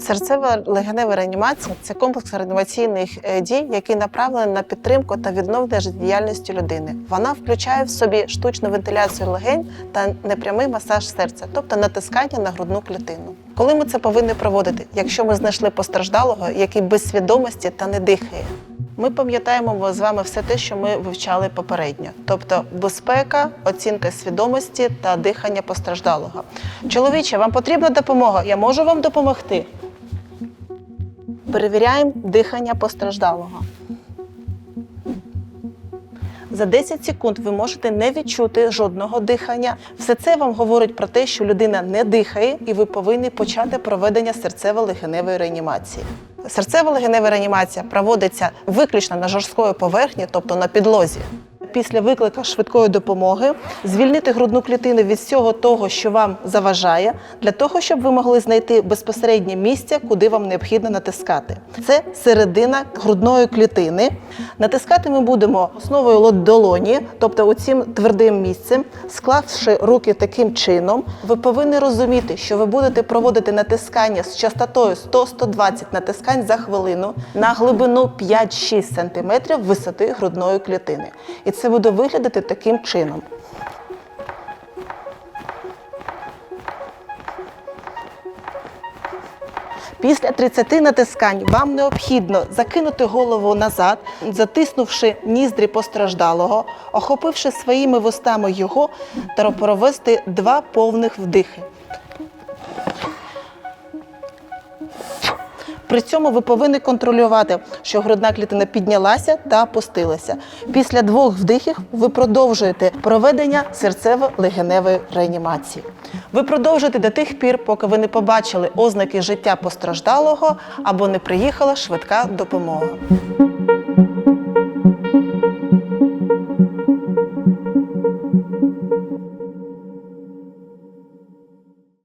Серцева легенева реанімація це комплекс реанімаційних е, дій, який направлений на підтримку та відновлення життєдіяльності людини. Вона включає в собі штучну вентиляцію легень та непрямий масаж серця, тобто натискання на грудну клітину. Коли ми це повинні проводити, якщо ми знайшли постраждалого, який без свідомості та не дихає. Ми пам'ятаємо з вами все те, що ми вивчали попередньо, тобто безпека, оцінка свідомості та дихання постраждалого. Чоловіче, вам потрібна допомога? Я можу вам допомогти. Перевіряємо дихання постраждалого. За 10 секунд ви можете не відчути жодного дихання. Все це вам говорить про те, що людина не дихає, і ви повинні почати проведення серцево-легеневої реанімації. Серцево-легенева реанімація проводиться виключно на жорсткої поверхні, тобто на підлозі. Після виклика швидкої допомоги звільнити грудну клітину від всього того, що вам заважає, для того, щоб ви могли знайти безпосереднє місце, куди вам необхідно натискати. Це середина грудної клітини. Натискати ми будемо основою долоні, тобто оцим твердим місцем, склавши руки таким чином. Ви повинні розуміти, що ви будете проводити натискання з частотою 100-120 натискань за хвилину на глибину 5-6 см висоти грудної клітини. І це буде виглядати таким чином. Після 30 натискань вам необхідно закинути голову назад, затиснувши ніздрі постраждалого, охопивши своїми вустами його та провести два повних вдихи. При цьому ви повинні контролювати, що грудна клітина піднялася та опустилася. Після двох вдихів ви продовжуєте проведення серцево-легеневої реанімації. Ви продовжуєте до тих пір, поки ви не побачили ознаки життя постраждалого або не приїхала швидка допомога.